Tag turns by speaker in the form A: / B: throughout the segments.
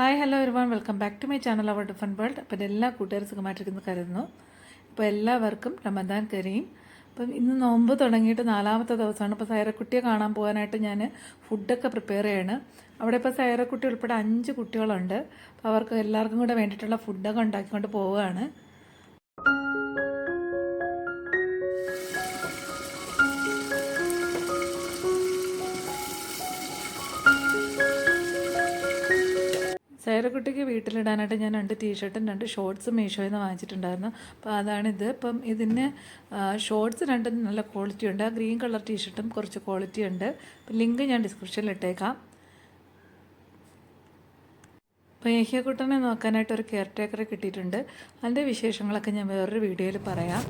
A: Hi hello ഒരുപാട് welcome back to my channel our different world അപ്പം എല്ലാ കൂട്ടുകാരും സുഖമായിട്ടിരിക്കുന്നു കരുതുന്നു. അപ്പോൾ എല്ലാവർക്കും റമദാൻ കരീം. അപ്പം ഇന്ന് നോമ്പ് തുടങ്ങിയിട്ട് നാലാമത്തെ ദിവസമാണ്. ഇപ്പോൾ സൈറക്കുട്ടിയെ കാണാൻ പോകാനായിട്ട് ഞാൻ ഫുഡൊക്കെ പ്രിപ്പയർ ചെയ്യാണ്. അവിടെ ഇപ്പോൾ സൈറക്കുട്ടി ഉൾപ്പെടെ അഞ്ച് കുട്ടികളുണ്ട്. അപ്പോൾ അവർക്ക് എല്ലാവർക്കും കൂടെ വേണ്ടിയിട്ടുള്ള ഫുഡൊക്കെ ഉണ്ടാക്കിക്കൊണ്ട് പോവുകയാണ്. സൈറക്കുട്ടിക്ക് വീട്ടിലിടാനായിട്ട് ഞാൻ രണ്ട് ടീഷർട്ടും രണ്ട് ഷോർട്സും മീഷോയിൽ നിന്ന് വാങ്ങിച്ചിട്ടുണ്ടായിരുന്നു. അപ്പോൾ അതാണിത്. ഇപ്പം ഇതിന് ഷോർട്സ് രണ്ടും നല്ല ക്വാളിറ്റി ഉണ്ട്. ആ ഗ്രീൻ കളർ ടീഷർട്ടും കുറച്ച് ക്വാളിറ്റി ഉണ്ട്. ലിങ്ക് ഞാൻ ഡിസ്ക്രിപ്ഷനിൽ ഇട്ടേക്കാം. അപ്പോൾ ഏഹ്യക്കുട്ടനെ നോക്കാനായിട്ട് ഒരു കെയർ ടേക്കറെ കിട്ടിയിട്ടുണ്ട്. അതിന്റെ വിശേഷങ്ങളൊക്കെ ഞാൻ വേറൊരു വീഡിയോയിൽ പറയാം.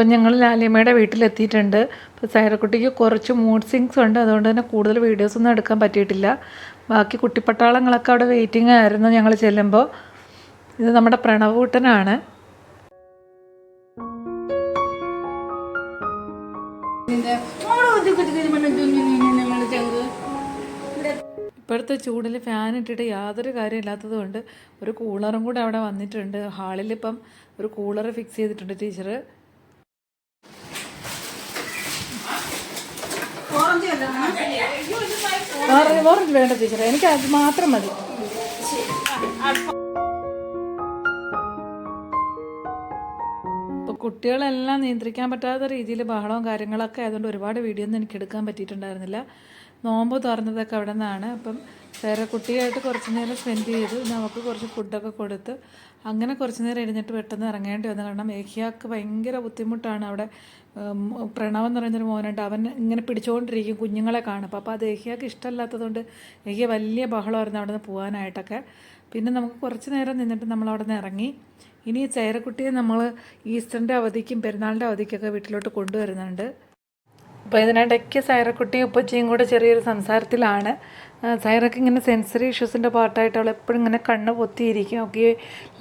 A: അപ്പം ഞങ്ങൾ ലാലിയമ്മയുടെ വീട്ടിലെത്തിയിട്ടുണ്ട്. അപ്പോൾ സൈറക്കുട്ടിക്ക് കുറച്ച് മൂഡ് സിങ്സ് ഉണ്ട്. അതുകൊണ്ട് തന്നെ കൂടുതൽ വീഡിയോസൊന്നും എടുക്കാൻ പറ്റിയിട്ടില്ല. ബാക്കി കുട്ടിപ്പട്ടാളങ്ങളൊക്കെ അവിടെ വെയിറ്റിംഗ് ആയിരുന്നു ഞങ്ങൾ ചെല്ലുമ്പോൾ. ഇത് നമ്മുടെ പ്രണവൂട്ടനാണ്. ഇപ്പോഴത്തെ ചൂടിൽ ഫാൻ ഇട്ടിട്ട് യാതൊരു കാര്യമില്ലാത്തത് കൊണ്ട് ഒരു കൂളറും കൂടെ അവിടെ വന്നിട്ടുണ്ട്. ഹാളിൽ ഇപ്പം ഒരു കൂളർ ഫിക്സ് ചെയ്തിട്ടുണ്ട് ടീച്ചർ ഓറഞ്ച് വേണ്ട ടീച്ചറെ എനിക്ക് അത് മാത്രം മതി. ഇപ്പോൾ കുട്ടികളെല്ലാം നിയന്ത്രിക്കാൻ പറ്റാത്ത രീതിയിൽ ബഹളവും കാര്യങ്ങളൊക്കെ ആയതുകൊണ്ട് ഒരുപാട് വീഡിയോ ഒന്നും എനിക്ക് എടുക്കാൻ പറ്റിയിട്ടുണ്ടായിരുന്നില്ല. നോമ്പ് തുറന്നതൊക്കെ അവിടെ നിന്നാണ് അപ്പം വേറെ കുട്ടിയായിട്ട് കുറച്ച് നേരം സ്പെൻഡ് ചെയ്തു. നമുക്ക് കുറച്ച് ഫുഡൊക്കെ കൊടുത്ത് അങ്ങനെ കുറച്ച് നേരം എഴുന്നേറ്റ് പെട്ടെന്ന് ഇറങ്ങേണ്ടി വന്നു. കാരണം ഏഹിയാക്ക് ഭയങ്കര ബുദ്ധിമുട്ടാണ് അവിടെ പ്രണവ് എന്ന് പറയുന്നൊരു മോനുണ്ട്. അവൻ ഇങ്ങനെ പിടിച്ചുകൊണ്ടിരിക്കും കുഞ്ഞുങ്ങളെ കാണും അപ്പോൾ അത് ഏഹിയാക്ക് ഇഷ്ടമല്ലാത്തതുകൊണ്ട് ഏഹിയ വലിയ ബഹളമായിരുന്നു അവിടെ നിന്ന് പോകാനായിട്ടൊക്കെ പിന്നെ നമുക്ക് കുറച്ച് നേരം നിന്നിട്ട് നമ്മൾ അവിടെ നിന്ന് ഇറങ്ങി. ഇനി ചേരക്കുട്ടിയെ നമ്മൾ ഈസ്റ്ററിന്റെ അവധിക്കും പെരുന്നാളിന്റെ അവധിക്കൊക്കെ വീട്ടിലോട്ട് കൊണ്ടുവരുന്നുണ്ട്. അപ്പോൾ ഇതിനിടയ്ക്ക് സൈറക്കുട്ടിയും ഉപ്പച്ചിയും കൂടെ ചെറിയൊരു സംസാരത്തിലാണ്. സൈറക്ക് ഇങ്ങനെ സെൻസറി ഇഷ്യൂസിന്റെ പാർട്ടായിട്ട് അവൾ എപ്പോഴും ഇങ്ങനെ കണ്ണ് പൊത്തിയിരിക്കും. ഒക്കെ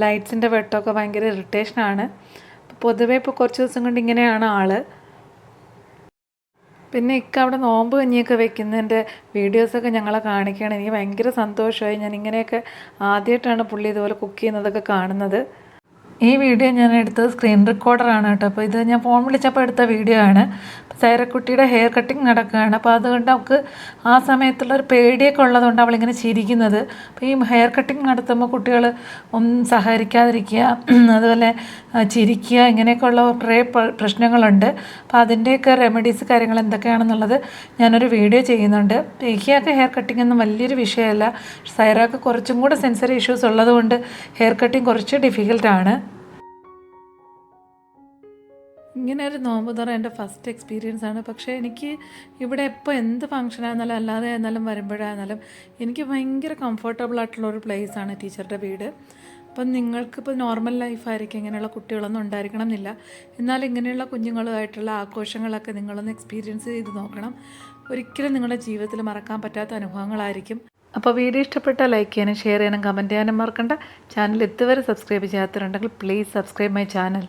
A: ലൈറ്റ്സിന്റെ വെട്ടമൊക്കെ ഭയങ്കര ഇറിറ്റേഷനാണ് പൊതുവേ ഇപ്പോൾ കുറച്ച് ദിവസം കൊണ്ട് ഇങ്ങനെയാണ് ആൾ. പിന്നെ ഇക്ക അവിടെ നോമ്പ് കഞ്ഞിയൊക്കെ വെക്കുന്നതിന്റെ വീഡിയോസൊക്കെ ഞങ്ങളെ കാണിക്കുകയാണ്. എനിക്ക് ഭയങ്കര സന്തോഷമായി. ഞാൻ ഇങ്ങനെയൊക്കെ ആദ്യമായിട്ടാണ് പുള്ളി ഇതുപോലെ കുക്ക് ചെയ്യുന്നതൊക്കെ കാണുന്നത്. ഈ വീഡിയോ ഞാൻ എടുത്തത് സ്ക്രീൻ റെക്കോർഡറാണ് കേട്ടോ. അപ്പോൾ ഇത് ഞാൻ ഫോൺ വിളിച്ചപ്പോൾ എടുത്ത വീഡിയോ ആണ്. സൈറക്കുട്ടിയുടെ ഹെയർ കട്ടിങ് നടക്കുകയാണ്. അപ്പോൾ അതുകൊണ്ട് നമുക്ക് ആ സമയത്തുള്ള ഒരു പേടിയൊക്കെ ഉള്ളതുകൊണ്ട് അവളിങ്ങനെ ചിരിക്കുന്നത്. അപ്പോൾ ഈ ഹെയർ കട്ടിങ് നടത്തുമ്പോൾ കുട്ടികൾ ഒന്നും സഹകരിക്കാതിരിക്കുക അതുപോലെ ചിരിക്കുക ഇങ്ങനെയൊക്കെയുള്ള കുറേ പ്രശ്നങ്ങളുണ്ട്. അപ്പോൾ അതിന്റെയൊക്കെ റെമഡീസ് കാര്യങ്ങൾ എന്തൊക്കെയാണെന്നുള്ളത് ഞാനൊരു വീഡിയോ ചെയ്യുന്നുണ്ട്. ഏക്കിയൊക്കെ ഹെയർ കട്ടിങ് ഒന്നും വലിയൊരു വിഷയമല്ല. സൈറാക്ക് കുറച്ചും കൂടെ സെൻസറി ഇഷ്യൂസ് ഉള്ളതുകൊണ്ട് ഹെയർ കട്ടിങ് കുറച്ച് ഡിഫിക്കൽട്ടാണ് ഇങ്ങനെ ഒരു നോമ്പ് തുറ എന്റെ ഫസ്റ്റ് എക്സ്പീരിയൻസ് ആണ്. പക്ഷേ എനിക്ക് ഇവിടെ എപ്പോൾ എന്ത് ഫംഗ്ഷൻ ആയിരുന്നാലും അല്ലാതെ ആയിരുന്നാലും വരുമ്പോഴായിരുന്നാലും എനിക്ക് ഭയങ്കര കംഫർട്ടബിൾ ആയിട്ടുള്ള ഒരു പ്ലേസ് ആണ് ടീച്ചറുടെ വീട്. അപ്പം നിങ്ങൾക്കിപ്പോൾ നോർമൽ ലൈഫായിരിക്കും ഇങ്ങനെയുള്ള കുട്ടികളൊന്നും ഉണ്ടായിരിക്കണം എന്നില്ല എന്നാൽ ഇങ്ങനെയുള്ള കുഞ്ഞുങ്ങളുമായിട്ടുള്ള ആഘോഷങ്ങളൊക്കെ നിങ്ങളൊന്ന് എക്സ്പീരിയൻസ് ചെയ്ത് നോക്കണം. ഒരിക്കലും നിങ്ങളുടെ ജീവിതത്തിൽ മറക്കാൻ പറ്റാത്ത അനുഭവങ്ങളായിരിക്കും. അപ്പോൾ വീഡിയോ ഇഷ്ടപ്പെട്ട ലൈക്ക് ചെയ്യാനും ഷെയർ ചെയ്യാനും കമന്റ് ചെയ്യാനും മറക്കണ്ട. ചാനൽ ഇതുവരെ സബ്സ്ക്രൈബ് ചെയ്യാത്തവരുണ്ടെങ്കിൽ പ്ലീസ് സബ്സ്ക്രൈബ് മൈ ചാനൽ